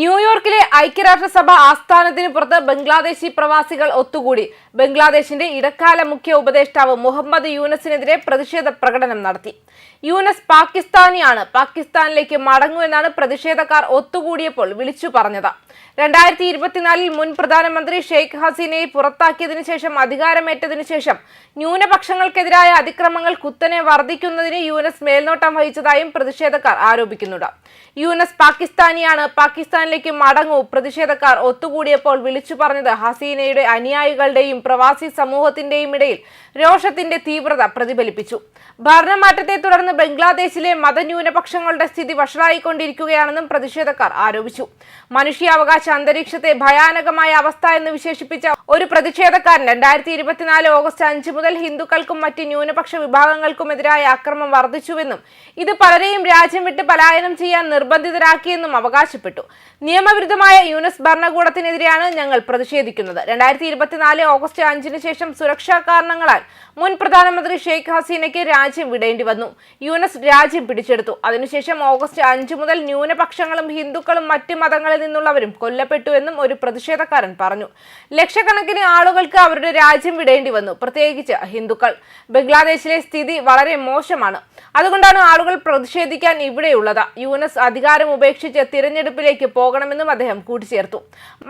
ന്യൂയോർക്കിലെ ഐക്യരാഷ്ട്രസഭ ആസ്ഥാനത്തിന് പുറത്ത് ബംഗ്ലാദേശി പ്രവാസികൾ ഒത്തുകൂടി. ബംഗ്ലാദേശിന്റെ ഇടക്കാല മുഖ്യ ഉപദേഷ്ടാവ് മുഹമ്മദ് യൂനസിനെതിരെ പ്രതിഷേധ പ്രകടനം നടത്തി. യൂനസ് പാകിസ്ഥാനിയാണ്. പാകിസ്ഥാനിലേക്ക് മടങ്ങുമെന്നാണ് പ്രതിഷേധക്കാർ ഒത്തുകൂടിയപ്പോൾ വിളിച്ചു പറഞ്ഞത്. രണ്ടായിരത്തി ഇരുപത്തിനാലിൽ മുൻ പ്രധാനമന്ത്രി ഷെയ്ഖ് ഹസീനയെ പുറത്താക്കിയതിനു ശേഷം അധികാരമേറ്റതിനു ശേഷം ന്യൂനപക്ഷങ്ങൾക്കെതിരായ അതിക്രമങ്ങൾ കുത്തനെ വർദ്ധിക്കുന്നതിന് യൂനസ് മേൽനോട്ടം വഹിച്ചതായും പ്രതിഷേധക്കാർ ആരോപിക്കുന്നുണ്ട്. യൂനസ് പാകിസ്ഥാനിയാണ്. പാകിസ്ഥാനിലേക്ക് മടങ്ങൂ. പ്രതിഷേധക്കാർ ഒത്തുകൂടിയപ്പോൾ വിളിച്ചു പറഞ്ഞത് ഹസീനയുടെ അനുയായികളുടെയും പ്രവാസി സമൂഹത്തിന്റെയും ഇടയിൽ രോഷത്തിന്റെ തീവ്രത പ്രതിഫലിപ്പിച്ചു. ഭരണമാറ്റത്തെ തുടർന്ന് ബംഗ്ലാദേശിലെ മതന്യൂനപക്ഷങ്ങളുടെ സ്ഥിതി വഷളായിക്കൊണ്ടിരിക്കുകയാണെന്നും പ്രതിഷേധക്കാർ ആരോപിച്ചു. മനുഷ്യാവകാശ അന്തരീക്ഷത്തെ ഭയാനകമായ അവസ്ഥ എന്ന് വിശേഷിപ്പിച്ച ഒരു പ്രതിഷേധക്കാരൻ രണ്ടായിരത്തി ഇരുപത്തിനാല് ഓഗസ്റ്റ് അഞ്ച് മുതൽ ഹിന്ദുക്കൾക്കും മറ്റ് ന്യൂനപക്ഷ വിഭാഗങ്ങൾക്കുമെതിരായ അക്രമം വർദ്ധിച്ചുവെന്നും ഇത് പലരെയും രാജ്യം വിട്ട് പലായനം ചെയ്യാൻ നിർബന്ധിതരാക്കിയെന്നും അവകാശപ്പെട്ടു. നിയമവിരുദ്ധമായ യൂനസ് ഭരണകൂടത്തിനെതിരെയാണ് ഞങ്ങൾ പ്രതിഷേധിക്കുന്നത്. രണ്ടായിരത്തി ഇരുപത്തിനാല് ഓഗസ്റ്റ് അഞ്ചിന് ശേഷം സുരക്ഷാ കാരണങ്ങളാൽ മുൻ പ്രധാനമന്ത്രി ഷെയ്ഖ് ഹസീനയ്ക്ക് രാജ്യം വിടേണ്ടി വന്നു. യൂനസ് രാജ്യം പിടിച്ചെടുത്തു. അതിനുശേഷം ഓഗസ്റ്റ് അഞ്ച് മുതൽ ന്യൂനപക്ഷങ്ങളും ഹിന്ദുക്കളും മറ്റ് മതങ്ങളിൽ നിന്നുള്ളവരും കൊല്ലപ്പെട്ടുവെന്നും ഒരു പ്രതിഷേധക്കാരൻ പറഞ്ഞു. ലക്ഷക്കണക്കിന് ആളുകൾക്ക് അവരുടെ രാജ്യം വിടേണ്ടി വന്നു. പ്രത്യേകിച്ച് ഹിന്ദുക്കൾ. ബംഗ്ലാദേശിലെ സ്ഥിതി വളരെ മോശമാണ്. അതുകൊണ്ടാണ് ആളുകൾ പ്രതിഷേധിക്കാൻ ഇവിടെയുള്ളത്. യൂനസ് അധികാരം ഉപേക്ഷിച്ച് തിരഞ്ഞെടുപ്പിലേക്ക് പോകണമെന്നും അദ്ദേഹം കൂട്ടിച്ചേർത്തു.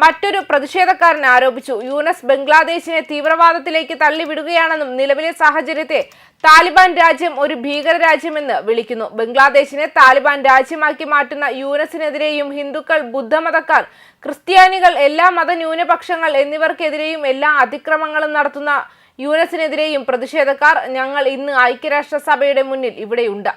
മറ്റൊരു പ്രതിഷേധക്കാരൻ ആരോപിച്ചു. യൂനസ് ബംഗ്ലാദേശിനെ തീവ്രവാദത്തിലേക്ക് തള്ളിവിടുകയാണെന്നും നിലവിലെ സാഹചര്യത്തെ താലിബാൻ രാജ്യം ഒരു ഭീകര രാജ്യമെന്ന് വിളിക്കുന്നു. ബംഗ്ലാദേശിനെ താലിബാൻ രാജ്യമാക്കി മാറ്റുന്ന യൂനസിനെതിരെയും ഹിന്ദുക്കൾ ബുദ്ധമതക്കാർ ക്രിസ്ത്യാനികൾ എല്ലാ മതന്യൂനപക്ഷങ്ങൾ എന്നിവർക്കെതിരെയും എല്ലാ അതിക്രമങ്ങളും നടത്തുന്ന യൂനസിനെതിരെയും പ്രതിഷേധക്കാർ ഞങ്ങൾ ഇന്ന് ഐക്യരാഷ്ട്രസഭയുടെ മുന്നിൽ ഇവിടെയുണ്ട്.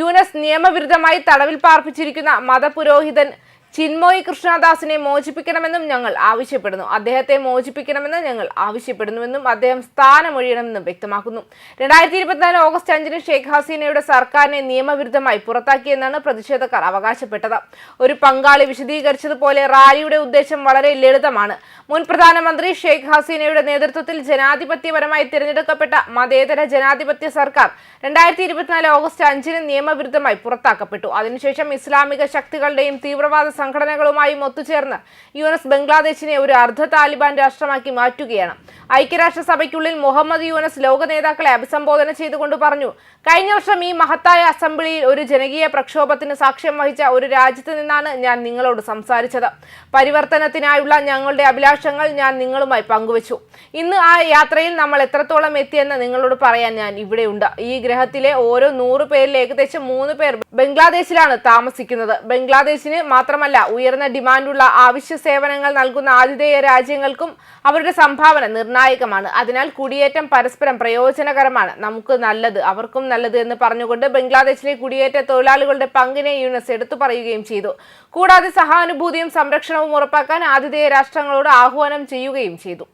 യൂനസ് നിയമവിരുദ്ധമായി തടവിൽ പാർപ്പിച്ചിരിക്കുന്ന മതപുരോഹിതൻ ചിന്മോയി കൃഷ്ണദാസിനെ മോചിപ്പിക്കണമെന്നും ഞങ്ങൾ ആവശ്യപ്പെടുന്നു. അദ്ദേഹത്തെ മോചിപ്പിക്കണമെന്ന് ഞങ്ങൾ ആവശ്യപ്പെടുന്നുവെന്നും അദ്ദേഹം സ്ഥാനമൊഴിയണമെന്നും വ്യക്തമാക്കുന്നു. രണ്ടായിരത്തി ഇരുപത്തിനാല് ഓഗസ്റ്റ് അഞ്ചിന് ഷെയ്ഖ് ഹസീനയുടെ സർക്കാരിനെ നിയമവിരുദ്ധമായി പുറത്താക്കിയെന്നാണ് പ്രതിഷേധക്കാർ അവകാശപ്പെട്ടത്. ഒരു പങ്കാളി വിശദീകരിച്ചതുപോലെ റാലിയുടെ ഉദ്ദേശം വളരെ ലളിതമാണ്. മുൻ പ്രധാനമന്ത്രി ഷെയ്ഖ് ഹസീനയുടെ നേതൃത്വത്തിൽ ജനാധിപത്യപരമായി തിരഞ്ഞെടുക്കപ്പെട്ട മതേതര ജനാധിപത്യ സർക്കാർ രണ്ടായിരത്തി ഇരുപത്തിനാല് ഓഗസ്റ്റ് അഞ്ചിന് നിയമവിരുദ്ധമായി പുറത്താക്കപ്പെട്ടു. അതിനുശേഷം ഇസ്ലാമിക ശക്തികളുടെയും തീവ്രവാദ സംഘടനകളുമായും ഒത്തുചേർന്ന് യു എസ് ബംഗ്ലാദേശിനെ ഒരു അർദ്ധ താലിബാൻ രാഷ്ട്രമാക്കി മാറ്റുകയാണ്. ഐക്യരാഷ്ട്രസഭയ്ക്കുള്ളിൽ മുഹമ്മദ് യൂനസ് ലോക നേതാക്കളെ അഭിസംബോധന ചെയ്തുകൊണ്ട് പറഞ്ഞു കഴിഞ്ഞ വർഷം ഈ മഹത്തായ അസംബ്ലിയിൽ ഒരു ജനകീയ പ്രക്ഷോഭത്തിന് സാക്ഷ്യം വഹിച്ച ഒരു രാജ്യത്ത് നിന്നാണ് ഞാൻ നിങ്ങളോട് സംസാരിച്ചത്. പരിവർത്തനത്തിനായുള്ള ഞങ്ങളുടെ അഭിലാഷങ്ങൾ ഞാൻ നിങ്ങളുമായി പങ്കുവച്ചു. ഇന്ന് ആ യാത്രയിൽ നമ്മൾ എത്രത്തോളം എത്തിയെന്ന് നിങ്ങളോട് പറയാൻ ഞാൻ ഇവിടെയുണ്ട്. ഈ ഗ്രഹത്തിലെ ഓരോ നൂറ് പേരിൽ ഏകദേശം മൂന്ന് പേർ ബംഗ്ലാദേശിലാണ് താമസിക്കുന്നത്. ബംഗ്ലാദേശിന് മാത്രമല്ല ഉയർന്ന ഡിമാൻഡുള്ള ആവശ്യ സേവനങ്ങൾ നൽകുന്ന ആതിഥേയ രാജ്യങ്ങൾക്കും അവരുടെ സംഭാവന നിർണായകമാണ്. അതിനാൽ കുടിയേറ്റം പരസ്പരം പ്രയോജനകരമാണ്. നമുക്ക് നല്ലത് അവർക്കും നല്ലത് എന്ന് പറഞ്ഞുകൊണ്ട് ബംഗ്ലാദേശിലെ കുടിയേറ്റ തൊഴിലാളികളുടെ പങ്കിനെ യൂനസ് എടുത്തു പറയുകയും ചെയ്തു. കൂടാതെ സഹാനുഭൂതിയും സംരക്ഷണവും ഉറപ്പാക്കാൻ ആതിഥേയ രാഷ്ട്രങ്ങളോട് ആഹ്വാനം ചെയ്യുകയും ചെയ്തു.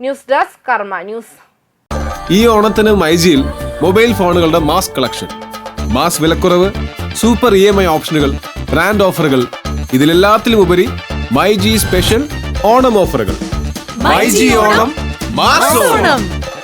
News desk Karma News. ഈ ഓണത്തിന് മൈജിയിൽ മൊബൈൽ ഫോണുകളുടെ മാസ് കളക്ഷൻ. മാസ് വിലക്കുറവ് സൂപ്പർ ഇ എം ഐ ഓപ്ഷനുകൾ ബ്രാൻഡ് ഓഫറുകൾ. ഇതിലെല്ലാത്തിലും ഉപരി മൈ ജി സ്പെഷ്യൽ ഓണം ഓഫറുകൾ. മൈജി ഓണം മാസ് ഓണം.